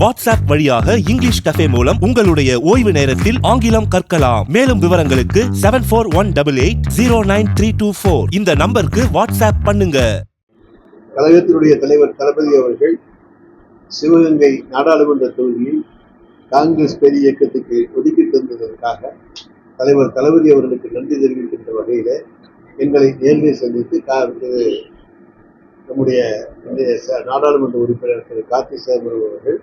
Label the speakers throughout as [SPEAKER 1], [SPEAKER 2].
[SPEAKER 1] WhatsApp வழியாக English cafe மூலம் உங்களுடைய ஓய்வு நேரத்தில் ஆங்கிலம் கற்கலாம். மேலும் விவரங்களுக்கு seven four one double eight zero nine three two four இந்த நம்பருக்கு வாட்ஸ்அப் பண்ணுங்க.
[SPEAKER 2] கழகத்தினுடைய தலைவர் தளபதி அவர்கள் சிவகங்கை நாடாளுமன்ற தொகுதியில் காங்கிரஸ் பெரிய இயக்கத்துக்கு ஒதுக்கி தந்ததற்காக தலைவர் தளபதி அவர்களுக்கு நன்றி தெரிவிக்கின்ற வகையில் எங்களை நேரில் சந்தித்து கா நம்முடைய நாடாளுமன்ற உறுப்பினர் திரு கார்த்தி சிதம்பரம் அவர்கள்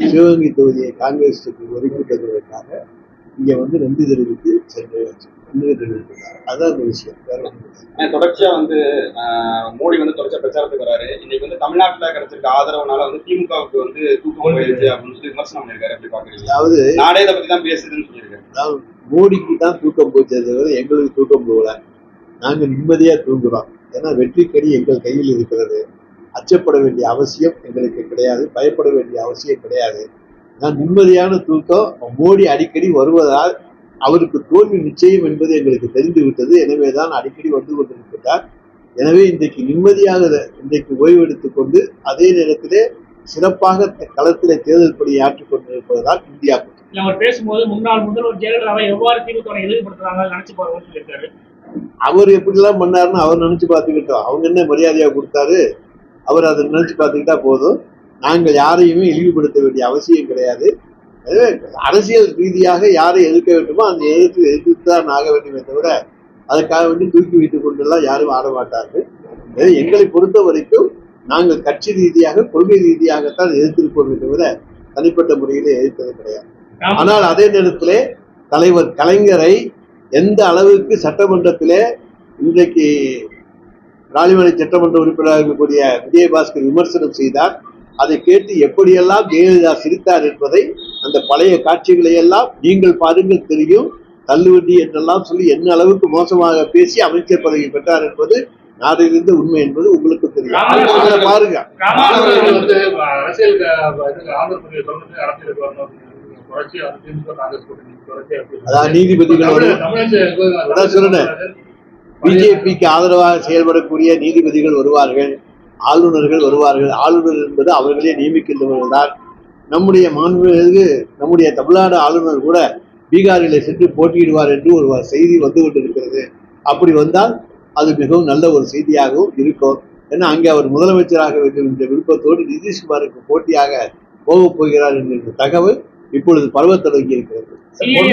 [SPEAKER 2] சிவகங்கை தொகுதியை காங்கிரஸுக்கு ஒதுக்கி தந்ததற்காக இங்கே வந்து நன்றி தெரிவித்து சென்று அதான் அந்த விஷயம். வேற
[SPEAKER 3] தொடர்ச்சியா வந்து மோடி வந்து தொடர்ச்சியா பிரச்சாரத்துக்கு வராரு. இன்னைக்கு வந்து தமிழ்நாட்டுல கிடைச்சிருக்க ஆதரவுனால வந்து திமுகவுக்கு வந்து தூக்கம் போயிடுச்சு அப்படின்னு சொல்லி விமர்சனம் பண்ணிருக்காரு எப்படி பாக்குறீங்க
[SPEAKER 2] அதாவது
[SPEAKER 3] நாடே இதை பத்தி தான் பேசுதுன்னு சொல்லியிருக்காரு.
[SPEAKER 2] அதாவது மோடிக்கு தான் தூக்கம் போச்சே தவிர எங்களுக்கு தூக்கம் போகல. நாங்க நிம்மதியா தூங்குறோம். ஏன்னா வெற்றிக்கடி எங்கள் கையில் இருக்கிறது. அச்சப்பட வேண்டிய அவசியம் எங்களுக்கு கிடையாது பயப்பட வேண்டிய அவசியம் கிடையாது. நான் நிம்மதியான தூக்கம் மோடி அடிக்கடி வருவதால் அவருக்கு தோல்வி நிச்சயம் என்பது எங்களுக்கு தெரிந்து விட்டது எனவே தான் அடிக்கடி வந்து கொண்டிருக்கிறார் எனவே இன்றைக்கு நிம்மதியாக இன்றைக்கு ஓய்வெடுத்துக் கொண்டு அதே நேரத்திலே சிறப்பாக களத்திலே தேர்தல் பணியை ஆற்றிக் கொண்டிருப்பதுதான் இந்தியா
[SPEAKER 4] அவர் பேசும்போது முன்னாள் முதல்வர் ஜெயலலிதாவை எவ்வாறு திமுக நினைச்சு பாருங்கன்னு சொல்லியிருக்காரு.
[SPEAKER 2] அவர் எப்படிலாம் பண்ணாருன்னு அவர் நினைச்சு பார்த்துக்கிட்டோம். அவங்க என்ன மரியாதையா கொடுத்தாரு? அவர் அதை நினைச்சு பார்த்துக்கிட்டா போதும். நாங்கள் யாரையுமே இழிவுபடுத்த வேண்டிய அவசியம் கிடையாது. அரசியல் ரீதியாக யாரை எதிர்க்க வேண்டுமோ அந்த எதிர்த்து எதிர்த்து தான் ஆக வேண்டுமே தவிர அதுக்காக வேண்டி தூக்கி வைத்துக் கொண்டெல்லாம் யாரும் ஆட மாட்டார்கள். எங்களை பொறுத்த வரைக்கும் நாங்கள் கட்சி ரீதியாக கொள்கை ரீதியாகத்தான் எதிர்த்திருப்போமே தவிர தனிப்பட்ட முறையில் எதிர்த்தது கிடையாது. ஆனால் அதே நேரத்திலே தலைவர் கலைஞரை எந்த அளவுக்கு சட்டமன்றத்திலே இன்றைக்கு ராணிமலை சட்டமன்ற உறுப்பினராக இருக்கக்கூடிய விஜயபாஸ்கர் விமர்சனம் செய்தார். அதை கேட்டு எப்படியெல்லாம் ஜெயலலிதா சிரித்தார் என்பதை அந்த பழைய காட்சிகளை எல்லாம் நீங்கள் பாருங்கள் தெரியும். தள்ளுவண்டி என்றெல்லாம் சொல்லி என்ன அளவுக்கு மோசமாக பேசி அமைச்சர் பதவி பெற்றார் என்பது நாடிலிருந்து உண்மை என்பது உங்களுக்கு தெரியும். பாருங்க. அதான் நீதிபதிகளோடு சொல்றேன். பிஜேபிக்கு ஆதரவாக செயல்படக்கூடிய நீதிபதிகள் வருவார்கள் ஆளுநர்கள் வருவார்கள். ஆளுநர் என்பது அவர்களே நியமிக்கின்றவர்கள் தான் நம்முடைய மாண்புமிகு நம்முடைய தமிழ்நாடு ஆளுநர் கூட பீகாரில் சென்று போட்டியிடுவார் என்று ஒரு செய்தி வந்து கொண்டிருக்கிறது அப்படி வந்தால் அது மிகவும் நல்ல ஒரு செய்தியாகவும் இருக்கும். ஏன்னா அங்கே அவர் முதலமைச்சராக வேண்டும் என்ற விருப்பத்தோடு நிதிஷ்குமாருக்கு போட்டியாக போகப் போகிறார் என்கின்ற தகவல் இப்பொழுது பரவத் தொடங்கி இருக்கிறது.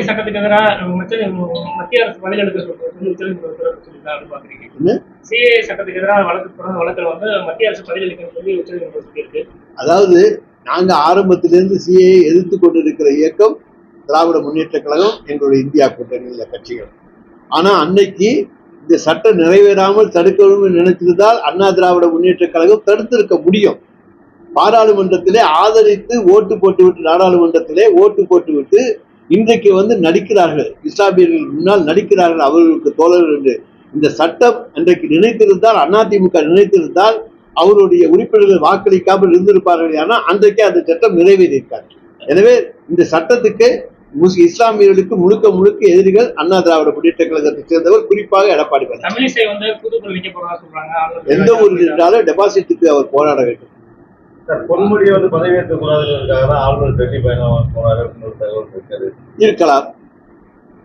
[SPEAKER 4] சட்டத்துக்கு எதிராக மத்திய மத்திய அரசு பதில் எடுக்க சொல்லி உச்சநீதிமன்றத்தில் சொல்லியிருக்காரு பாக்குறீங்க
[SPEAKER 2] என்ன?
[SPEAKER 4] சிஏஏ சட்டத்துக்கு எதிராக வழக்கு தொடர்ந்த வழக்கில் வந்து மத்திய அரசு பதில் அளிக்கணும்னு சொல்லி உச்சநீதிமன்றம் சொல்லியிருக்கு.
[SPEAKER 2] அதாவது நாங்க ஆரம்பத்திலிருந்து சிஏ எதிர்த்து கொண்டிருக்கிற இயக்கம் திராவிட முன்னேற்ற கழகம் எங்களுடைய இந்தியா கூட்டணியில் கட்சிகள். ஆனா அன்னைக்கு இந்த சட்டம் நிறைவேறாமல் தடுக்கணும்னு நினைச்சிருந்தால் அண்ணா திராவிட முன்னேற்ற கழகம் தடுத்திருக்க முடியும். பாராளுமன்றத்திலே ஆதரித்து ஓட்டு போட்டுவிட்டு நாடாளுமன்றத்திலே ஓட்டு போட்டுவிட்டு இன்றைக்கு வந்து நடிக்கிறார்கள். இஸ்லாமியர்கள் முன்னால் நடிக்கிறார்கள் அவர்களுக்கு தோழர்கள் என்று. இந்த சட்டம் அன்றைக்கு நினைத்திருந்தால் அதிமுக நினைத்திருந்தால் அவருடைய உறுப்பினர்கள் வாக்களிக்காமல் இருந்திருப்பார்கள் ஆனால் அன்றைக்கே அந்த சட்டம் நிறைவேறியிருக்கார். எனவே இந்த சட்டத்துக்கு முஸ்- இஸ்லாமியர்களுக்கு முழுக்க முழுக்க எதிரிகள் அண்ணா திராவிட முன்னேற்ற கழகத்தை சேர்ந்தவர் குறிப்பாக எடப்பாடி எந்த ஒரு இருந்தாலும் டெபாசிட்டுக்கு அவர் போராட வேண்டும்.
[SPEAKER 5] பொன்முடியை வந்து பதவியேற்க கூடாதுன்றதுக்காக தான் ஆளுநர் டெல்லி பயணம் போனாரு அப்படின்னு ஒரு தகவல் இருக்காரு
[SPEAKER 2] இருக்கலாம்.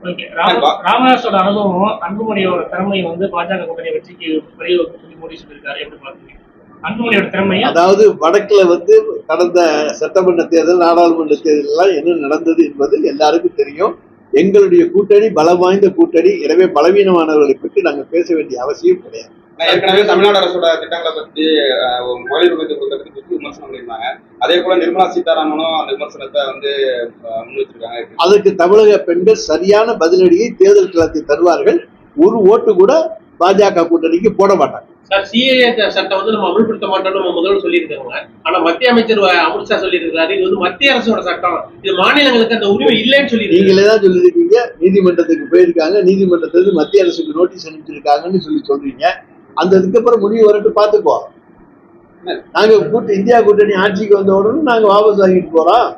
[SPEAKER 4] ஓகே. ராம- ராமதாஸோட அனுபவம் அன்புமணியோட திறமையை வந்து பாஜக கூட்டணி வெற்றிக்கு வழிவகுக்கும் சொல்லி மோடி சொல்லியிருக்காரு. எப்படி பாக்குறீங்க அன்புமணியோட திறமையை
[SPEAKER 2] அதாவது வடக்குல வந்து கடந்த சட்டமன்ற தேர்தல் நாடாளுமன்ற தேர்தல் எல்லாம் என்ன நடந்தது என்பது எல்லாருக்கும் தெரியும். எங்களுடைய கூட்டணி பலம் வாய்ந்த கூட்டணி. எனவே பலவீனமானவர்களை பற்றி நாங்கள் பேச வேண்டிய அவசியம் கிடையாது.
[SPEAKER 3] ஏற்கனவே தமிழ்நாடு அரசோட திட்டங்களை ஒரு மொழி பத்தி கொடுத்ததுக்கு பத்தி விமர்சனம் பண்ணியிருந்தாங்க. அதே போல நிர்மலா சீதாராமனும் அந்த விமர்சனத்தை வந்து ஆஹ், முன்வச்சிருக்காங்க
[SPEAKER 2] அதற்கு தமிழக பெண்கள் சரியான பதிலடியை தேர்தல் களத்தில் தருவார்கள். ஒரு ஓட்டு கூட பாஜக கூட்டணிக்கு போட மாட்டாங்க.
[SPEAKER 6] சார் சிஏஏ சட்டம் வந்து நம்ம அமல்படுத்த மாட்டோம்னு நம்ம முதல்வர் சொல்லியிருக்காங்க ஆனா மத்திய அமைச்சர் அமித்ஷா சொல்லியிருக்காரு இது வந்து மத்திய அரசோட சட்டம். இது மாநிலங்களுக்கு அந்த உரிமை இல்லைன்னு சொல்லியிருக்காங்க
[SPEAKER 2] நீங்களே தான் சொல்லியிருக்கீங்க? நீதிமன்றத்துக்கு போயிருக்காங்க. நீதிமன்றத்திலிருந்து மத்திய அரசுக்கு நோட்டீஸ் அனுப்பிச்சிருக்காங்கன்னு சொல்லி சொல்றீங்க. அந்த இதுக்கப்புறம் முடிவு வரட்டு பார்த்துக்கோ நாங்க கூட்டு இந்தியா கூட்டணி ஆட்சிக்கு வந்த உடனே நாங்க வாபஸ் வாங்கிட்டு போறோம்.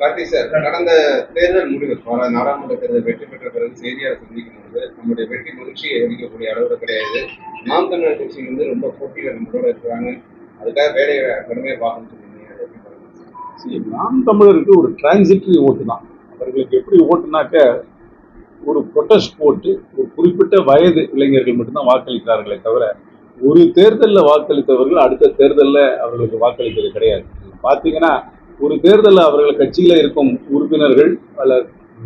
[SPEAKER 3] கார்த்திக் சார் கடந்த தேர்தல் முடிவு நாடாளுமன்ற தேர்தல் வெற்றி பெற்ற பிறகு செய்தியாளர் சந்திக்கும் போது நம்முடைய வெற்றி மகிழ்ச்சியை அளிக்கக்கூடிய அளவில் கிடையாது. நாம் தமிழர் கட்சி வந்து ரொம்ப போட்டியில் நம்மளோட இருக்கிறாங்க. அதுக்காக வேலையை கடுமையாக பார்க்கணும்னு
[SPEAKER 7] See, நாம் தமிழருக்கு ஒரு டிரான்சிட்டரி ஓட்டு தான். அவர்களுக்கு எப்படி ஓட்டுனாக்க ஒரு ப்ரொட்டஸ்ட் போட்டு ஒரு குறிப்பிட்ட வயது இளைஞர்கள் மட்டும்தான் வாக்களிக்கிறார்களே தவிர ஒரு தேர்தலில் வாக்களித்தவர்கள் அடுத்த தேர்தலில் அவர்களுக்கு வாக்களித்தது கிடையாது. பார்த்தீங்கன்னா ஒரு தேர்தலில் அவர்கள் கட்சியில் இருக்கும் உறுப்பினர்கள் அல்ல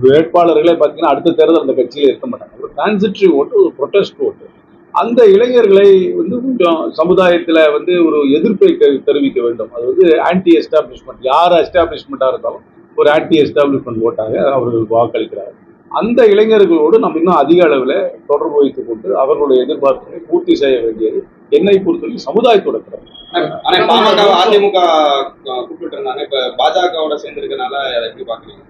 [SPEAKER 7] வேட்பாளர்களே பார்த்தீங்கன்னா அடுத்த தேர்தல் அந்த கட்சியில் இருக்க மாட்டாங்க. ஒரு டிரான்சிட்ரி ஓட்டு ஒரு ப்ரொட்டஸ்ட் ஓட்டு அந்த இளைஞர்களை வந்து கொஞ்சம் சமுதாயத்தில் வந்து ஒரு எதிர்ப்பை தெரிவிக்க வேண்டும். அது வந்து ஆன்டி எஸ்டாப்ளிஷ்மெண்ட் யார் எஸ்டாப்ளிஷ்மெண்ட்டாக இருந்தாலும் ஒரு ஆன்டி எஸ்டாப்ளிஷ்மெண்ட் ஓட்டாக அவர்கள் வாக்களிக்கிறார்கள். அந்த இளைஞர்களோடு நம்ம இன்னும் அதிக அளவில் தொடர்பு வைத்துக் கொண்டு அவர்களுடைய எதிர்பார்ப்புகளை பூர்த்தி செய்ய வேண்டியது என்னை பொறுத்தவரை சமுதாயத்தோட கடமை.
[SPEAKER 3] ஆனா பாமக அதிமுக கூப்பிட்டு இப்ப பாஜகவோட சேர்ந்து இருக்கனால அதை எப்படி பாக்குறீங்க?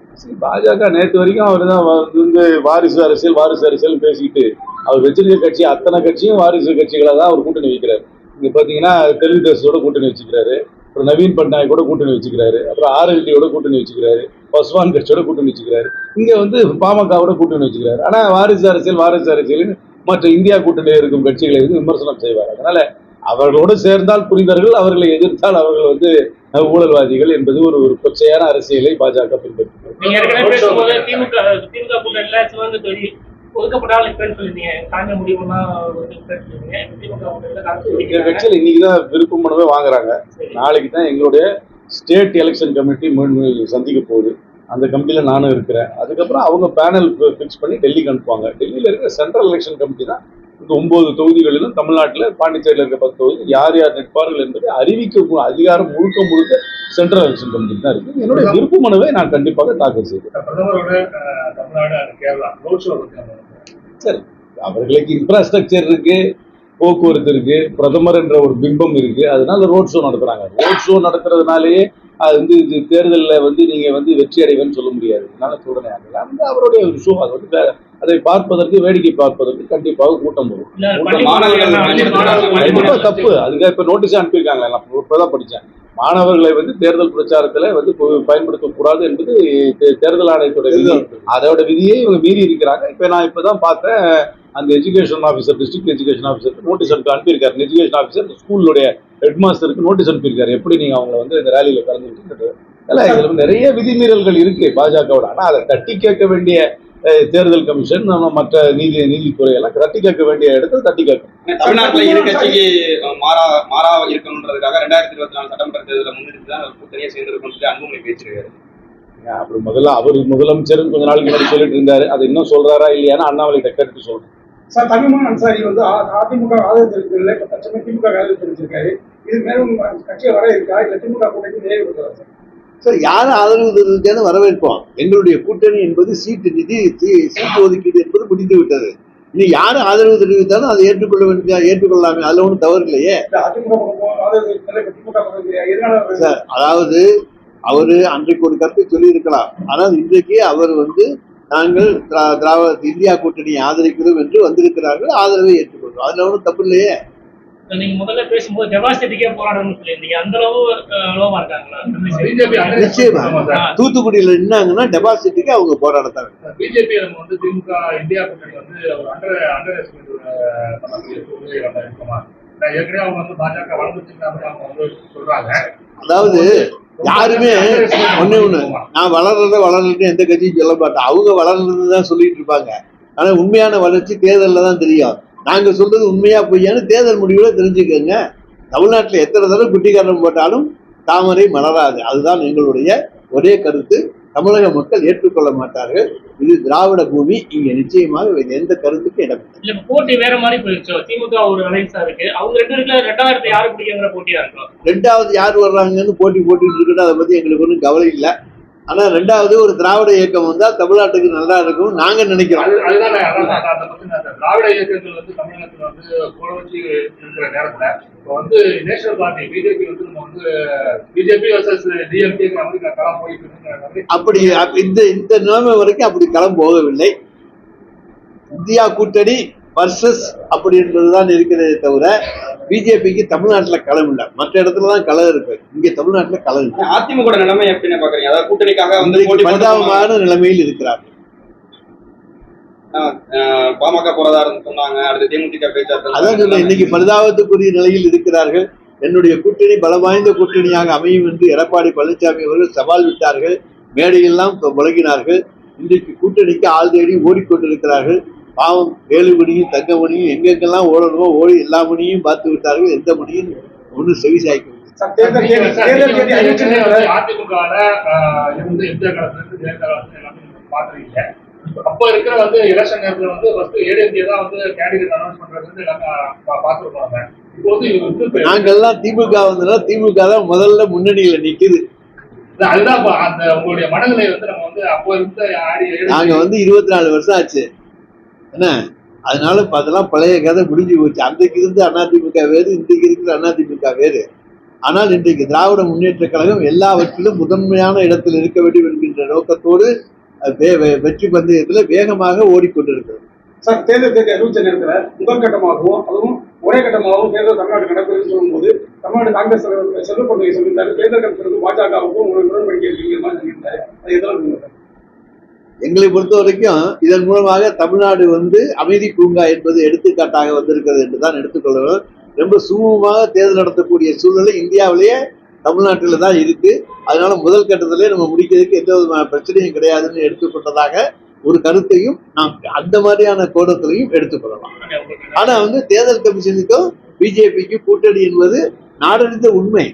[SPEAKER 7] பாஜக நேற்று வரைக்கும் அவர் தான் வந்து வாரிசு அரசியல் வாரிசு அரசியல் பேசிக்கிட்டு அவர் வச்சிருக்க கட்சி அத்தனை கட்சியும் வாரிசு கட்சிகளை தான் அவர் கூட்டணி வைக்கிறார். இங்க பாத்தீங்கன்னா தெலுங்கு தேசத்தோட கூட்டணி வச்சுக்கிறாரு. அப்புறம் நவீன் பட்நாயக் கூட கூட்டணி வச்சுக்கிறாரு. அப்புறம் ஆர்எல்டியோட கூட்டணி வச்சுக்கிறாரு. பஸ்வான் கட்சியோட கூட்டணி வச்சுக்கிறாரு. இங்க வந்து பாமகவோட கூட்டணி வச்சுக்கிறாரு. ஆனா வாரிசு அரசியல் வாரிசு அரசியல் மற்ற இந்தியா கூட்டணியில் இருக்கும் கட்சிகளை வந்து விமர்சனம் செய்வார். அதனால அவர்களோடு சேர்ந்தால் புரிந்தவர்கள் அவர்களை எதிர்த்தால் அவர்கள் வந்து ஊழல்வாதிகள் என்பது ஒரு ஒரு கொச்சையான அரசியலை பாஜக பின்பற்றுகிறது.
[SPEAKER 4] தெரிவிக்கிறாங்க.
[SPEAKER 7] கட்சியில் இன்னைக்கு தான் விருப்ப மனுவே வாங்குறாங்க. நாளைக்கு தான் எங்களுடைய ஸ்டேட் எலெக்ஷன் கமிட்டி சந்திக்க போகுது. அந்த கமிட்டியில் நானும் இருக்கிறேன். அதுக்கப்புறம் அவங்க பேனல் ஃபிக்ஸ் பண்ணி டெல்லிக்கு அனுப்புவாங்க. டெல்லியில் இருக்கிற சென்ட்ரல் எலெக்ஷன் கமிட்டி தான் இந்த ஒன்பது தொகுதிகளிலும் தமிழ்நாட்டில் பாண்டிச்சேரியில் இருக்க பத்து தொகுதி யார் யார் நிற்பார்கள் என்பதை அறிவிக்க அதிகாரம் முழுக்க முழுக்க சென்ட்ரல் எலெக்ஷன் கமிட்டி தான் இருக்கு. என்னுடைய விருப்ப மனுவை நான் கண்டிப்பாக தாக்கல் செய்வேன். சரி அவர்களுக்கு இன்ஃப்ராஸ்ட்ரக்சர் இருக்கு. போக்குவரத்து இருக்கு பிரதமர் என்ற ஒரு பிம்பம் இருக்கு. அதனால ரோட் ஷோ நடத்துறாங்க. ரோட் ஷோ நடத்துறதுனாலயே அது வந்து இது தேர்தலில் வந்து நீங்க வந்து வெற்றி அடைவேன்னு சொல்ல முடியாது. அதனால சொல்றேன் வந்து அவருடைய ஒரு ஷோ அது வந்து அதை பார்ப்பதற்கு வேடிக்கை பார்ப்பதற்கு கண்டிப்பாக கூட்டம் வரும்.
[SPEAKER 3] மாணவர்கள்
[SPEAKER 7] தப்பு. அதுக்கு இப்ப நோட்டீஸ் அனுப்பியிருக்காங்க. நான் இப்பதான் படிச்சேன். மாணவர்களை வந்து தேர்தல் பிரச்சாரத்துல வந்து பயன்படுத்தக்கூடாது என்பது தே- தேர்தல் ஆணையத்தோட விதி. அதோட விதியை இவங்க மீறி இருக்கிறாங்க. இப்ப நான் இப்பதான் பார்த்தேன். அந்த எஜுகேஷன் ஆஃபீஸர் டிஸ்ட்ரிக்ட் எஜுகேஷன் ஆஃபீஸருக்கு நோட்டீஸ் அனுப்பி அனுப்பியிருக்காரு. எஜுகேஷன் ஆஃபீஸர் ஸ்கூலுடைய ஹெட் மாஸ்டருக்கு நோட்டீஸ் அனுப்பியிருக்காரு. எப்படி நீங்க அவங்கள வந்து இந்த ரேலியில கலந்துக்கிட்டு இல்ல இதுல நிறைய விதிமீறல்கள் இருக்கு பாஜகவோட. ஆனா அதை தட்டி கேட்க வேண்டிய தேர்தல் கமிஷன் நம்ம மற்ற நீதி நீதித்துறை எல்லாம் தட்டி கேட்க வேண்டிய இடத்துல தட்டி கேட்கும்
[SPEAKER 3] தமிழ்நாட்டுல இரு கட்சிக்கு அஹ், மாறா மாறா இருக்கணுன்றதுக்காக ரெண்டாயிரத்தி இருபத்தி நாலு சட்டமன்ற தேர்தலை முன்னிட்டு தான் கூட்டணியா சேர்ந்திருக்கணும்னு சொல்லி அன்புமணி பேசிருக்காரு
[SPEAKER 7] அப்புறம் முதல்ல அவர் முதலமைச்சர் கொஞ்ச நாளைக்கு முன்னாடி சொல்லிட்டு இருந்தாரு. அதை இன்னும் சொல்றாரா இல்லையான்னு அண்ணாமலை கேட்டு சொல்றேன்.
[SPEAKER 8] சார் தமிழ்மன் அன்சாரி வந்து அதிமுக ஆதரவு தெரிவித்ததில்லை இப்ப தற்சமயம் திமுக ஆதரவு தெரிவிச்சிருக்காரு இது மேலும் கட்சியை வர இருக்கா? இல்ல திமுக கூட்டணி நிறைவேறுகிறதா சார்?
[SPEAKER 2] சார் யாரும் ஆதரவு தெரிவித்தாலும் வரவேற்போம்? எங்களுடைய கூட்டணி என்பது சீட்டு நிதி சீட்டு ஒதுக்கீடு என்பது முடிந்து விட்டது. இனி யாரும் ஆதரவு தெரிவித்தாலும் அதை ஏற்றுக்கொள்ள வேண்டிய ஏற்றுக்கொள்ளலாமே அதுல ஒன்றும் தவறு இல்லையே? சார் அதாவது அவரு அன்றைக்கு ஒரு கருத்தை சொல்லியிருக்கலாம். ஆனால் இன்றைக்கு அவர் வந்து நாங்கள் திரா- திராவிட இந்தியா கூட்டணியை ஆதரிக்கிறோம் என்று வந்திருக்கிறார்கள். ஆதரவை ஏற்றுக்கொள்கிறோம். அதுல ஒன்றும் தப்பு இல்லையே?
[SPEAKER 4] நீங்க முதல்ல பேசும்போது டெபாசிட்டிக்கே போராடணும்னு சொல்லியிருந்தீங்க அந்த அளவு அளவா இருக்காங்களா?
[SPEAKER 5] பிஜேபி
[SPEAKER 2] நிச்சயமா. தூத்துக்குடியில நின்னாங்கன்னா டெபாசிட்டுக்கு அவங்க போராடத்தான்
[SPEAKER 5] பிஜேபி நம்ம வந்து திமுக இந்தியா கூட்டணி வந்து ஒரு அண்டர் அண்டர் எஸ்டிமேட்
[SPEAKER 2] அதாவது யாருமே ஒண்ணே ஒண்ணு நான் வளர்றத வளரலன்னு எந்த கட்சியும் சொல்ல மாட்டேன். அவங்க வளர்றது தான் சொல்லிட்டு இருப்பாங்க. ஆனா உண்மையான வளர்ச்சி தேர்தல்ல தான் தெரியும். நாங்க சொல்றது உண்மையா பொய்யான்னு தேர்தல் முடிவுல தெரிஞ்சுக்கோங்க. தமிழ்நாட்டுல எத்தனை தடவை குட்டிக்காரன் போட்டாலும் தாமரை மலராது. அதுதான் எங்களுடைய ஒரே கருத்து. தமிழக மக்கள் ஏற்றுக்கொள்ள மாட்டார்கள். இது திராவிட பூமி. இங்க நிச்சயமாக வேறு எந்த கருத்துக்கும் இடம் இல்லை.
[SPEAKER 4] போட்டி வேற மாதிரி போயிடுச்சு? திமுக ஒரு அலைன்ஸா இருக்கு. அவங்க ரெண்டு பேருக்குள்ள ரெண்டாயிரத்தி யாரு பிடிக்குங்கிற போட்டியா இருக்கும்
[SPEAKER 2] ரெண்டாவது யார் வர்றாங்கன்னு போட்டி போட்டுட்டு இருக்கட்டும் அதை பத்தி எங்களுக்கு ஒன்றும் கவலை இல்லை. ஆனா ரெண்டாவது ஒரு திராவிட இயக்கம் வந்தா தமிழ்நாட்டுக்கு நல்லா இருக்கும். நாங்க நினைக்கிறோம்.
[SPEAKER 5] திராவிட இயக்கங்கள் வந்து தமிழகத்துல வந்து வச்சு இருக்கிற நேரத்துல இப்போ வந்து நேஷனல் பார்ட்டி பிஜேபி வந்து நம்ம வந்து பிஜேபி வர்சஸ் டிஎம்கேங்கிற மாதிரி களம் போயிட்டு
[SPEAKER 2] அப்படி அப்ப இந்த இந்த நிலைமை வரைக்கும் அப்படி களம் போகவில்லை. இந்தியா கூட்டணி வர்சஸ் அப்படி என்பதுதான் இருக்கிறதே தவிர பிஜேபிக்கு தமிழ்நாட்டுல களம் இல்லை. மற்ற இடத்துல தான் களம் இருக்கு. இங்க தமிழ்நாட்டுல களம் இல்லை.
[SPEAKER 3] அதிமுக நிலைமை எப்படின்னு பாக்குறீங்க? அதாவது கூட்டணிக்காக வந்து.
[SPEAKER 2] பரிதாபமான நிலைமையில் இருக்கிறார்
[SPEAKER 3] பாமக போறதா இருந்து சொன்னாங்க. அடுத்து தேமுதிக
[SPEAKER 2] அதான் சொல்றேன் இன்னைக்கு
[SPEAKER 3] பேச்சாளர்
[SPEAKER 2] பரிதாபத்துக்குரிய நிலையில் இருக்கிறார்கள். என்னுடைய கூட்டணி பலம் வாய்ந்த கூட்டணியாக அமையும் என்று எடப்பாடி பழனிசாமி அவர்கள் சவால் விட்டார்கள். மேடையெல்லாம் முழங்கினார்கள் இன்றைக்கு கூட்டணிக்கு ஆள் தேடி ஓடிக்கொண்டிருக்கிறார்கள். பாவம் வேலுமணியும் தங்கமணியும் எங்கெங்கெல்லாம் ஓடணுமோ ஓடி எல்லா மணியும் பார்த்து விட்டார்கள். எந்த மணியும் ஒன்றும் செவி சாய்க்கவில்லை.
[SPEAKER 8] சார்
[SPEAKER 5] அப்ப இருக்கிற வந்து எலெக்ஷன் நேரத்துல வந்து ஃபர்ஸ்ட் ஏடிஎம்கே தான் வந்து கேண்டிடேட் அனௌன்ஸ் பண்றது பார்த்திருப்பாங்க. இப்போ வந்து
[SPEAKER 2] நாங்கெல்லாம் திமுக வந்தோம்னா திமுக தான் முதல்ல முன்னணியில நிக்குது.
[SPEAKER 5] அதுதான் அந்த உங்களுடைய மனநிலை வந்து நம்ம வந்து அப்போ இருந்த
[SPEAKER 2] நாங்க வந்து இருபத்தி நாலு வருஷம் ஆச்சு. என்ன? அதனால அதெல்லாம் பழைய கதை முடிஞ்சு போச்சு. அன்றைக்கு இருந்த அதிமுக வேறு இன்றைக்கு இருக்கிற அதிமுக வேறு. ஆனால் இன்றைக்கு திராவிட முன்னேற்ற கழகம் எல்லாவற்றிலும் முதன்மையான இடத்தில் இருக்க வேண்டும் என்கின்ற நோக்கத்தோடு வெற்றி பந்தயத்தில் வேகமாக ஓடிக்கொண்டிருக்கிறது.
[SPEAKER 8] சார் தேர்தல் தேதி அறிவிச்ச நேரத்துல முதல் கட்டமாகவும் அதுவும் ஒரே கட்டமாகவும் தேர்தல் தமிழ்நாடு நடக்குதுன்னு சொல்லும்போது தமிழ்நாடு காங்கிரஸ் தலைவர் செல்வ பொன்முடி சொல்லியிருந்தாரு. தேர்தல் கமிஷனுக்கு பாஜகவுக்கும் உங்களுக்கு உடன்படிக்கை இருக்கிற மாதிரி சொல்லியிருந்தாரு அது
[SPEAKER 2] எங்களை பொறுத்த வரைக்கும் இதன் மூலமாக தமிழ்நாடு வந்து அமைதி பூங்கா என்பது எடுத்துக்காட்டாக வந்திருக்கிறது என்று தான் எடுத்துக்கொள்ளணும். ரொம்ப சுமூகமாக தேர்தல் நடத்தக்கூடிய சூழ்நிலை இந்தியாவிலேயே தமிழ்நாட்டில் தான் இருக்கு. அதனால முதல் கட்டத்திலே நம்ம முடிக்கிறதுக்கு எந்த விதமான பிரச்சனையும் கிடையாதுன்னு எடுத்துக்கொண்டதாக ஒரு கருத்தையும் நாம் அந்த மாதிரியான கோணத்திலையும் எடுத்துக்கொள்ளலாம். ஆனா வந்து தேர்தல் கமிஷனுக்கும் பிஜேபிக்கும் கூட்டணி என்பது நாடறிந்த உண்மை.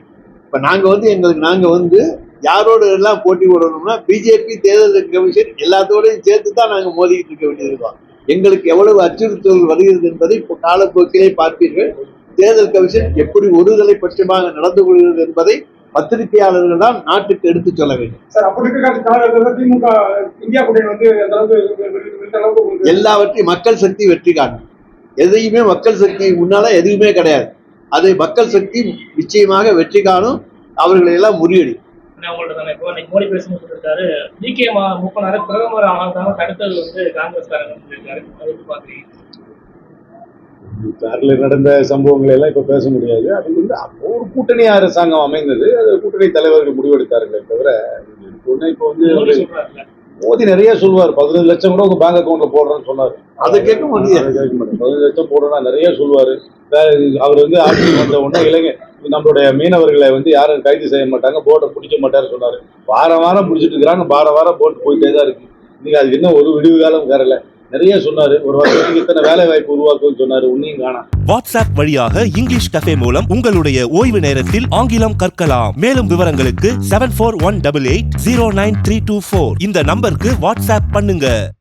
[SPEAKER 2] இப்ப நாங்க வந்து எங்களுக்கு நாங்க வந்து யாரோட எல்லாம் போட்டி போடணும்னா பிஜேபி தேர்தல் கமிஷன் எல்லாத்தோடையும் சேர்த்து தான் நாங்க மோதிக்கிட்டு இருக்க வேண்டியிருக்கோம் எங்களுக்கு எவ்வளவு அச்சுறுத்தல் வருகிறது என்பதை இப்போ காலப்போக்கிலே பார்ப்பீர்கள். தேர்தல் கமிஷன் எப்படி ஒருதலை பட்சமாக நடந்து கொள்கிறது என்பதை பத்திரிகையாளர்கள் தான் நாட்டுக்கு எடுத்துச் சொல்ல வேண்டும். எல்லாவற்றையும் மக்கள் சக்தி வெற்றி காணும். எதையுமே மக்கள் சக்தி முன்னால எதுவுமே கிடையாது. அதை மக்கள் சக்தி நிச்சயமாக வெற்றி காணும். அவர்களை எல்லாம் முறியடி.
[SPEAKER 7] காரில் நடந்த சம்பவங்களை எல்லாம் இப்ப பேச முடியாது. அது வந்து அப்போ ஒரு கூட்டணி அரசாங்கம் அமைந்தது. அது கூட்டணி தலைவர்கள் முடிவெடுத்தார்களே தவிர ஒண்ணு இப்போ வந்து
[SPEAKER 4] மோடி
[SPEAKER 7] நிறைய சொல்லுவார் பதினஞ்சு லட்சம் கூட உங்க பேங்க் அக்கௌண்ட்ல போடுறேன்னு சொன்னாரு.
[SPEAKER 2] அதை கேட்க
[SPEAKER 7] அதை கேட்க மாட்டேன். பதினஞ்சு லட்சம் போடுறா நிறைய சொல்லுவாரு வே- அவர் வந்து ஆட்சிக்கு வந்த உடனே இளைஞர் நம்மளுடைய மீனவர்களை வந்து யாரும் கைது செய்ய மாட்டாங்க போட்டை பிடிக்க மாட்டாரு சொன்னாரு. வாரம் வாரம் பிடிச்சிட்டு இருக்கிறாங்க. வாரம் வாரம் போட்டு போயிட்டே தான் இருக்கு. நீங்க அதுக்கு இன்னும் ஒரு விடிவு காலம் வரல நிறைய சொன்னாரு. ஒரு வருஷத்துக்கு இத்தனை வேலை வாய்ப்பு உருவாக்குன்னு சொன்னாரு. உன்னையும் காணா.
[SPEAKER 1] வாட்ஸ்அப் வழியாக இங்கிலீஷ் கஃபே மூலம் உங்களுடைய ஓய்வு நேரத்தில் ஆங்கிலம் கற்கலாம். மேலும் விவரங்களுக்கு seven four one double eight zero nine three two four இந்த நம்பருக்கு வாட்ஸ்அப் பண்ணுங்க.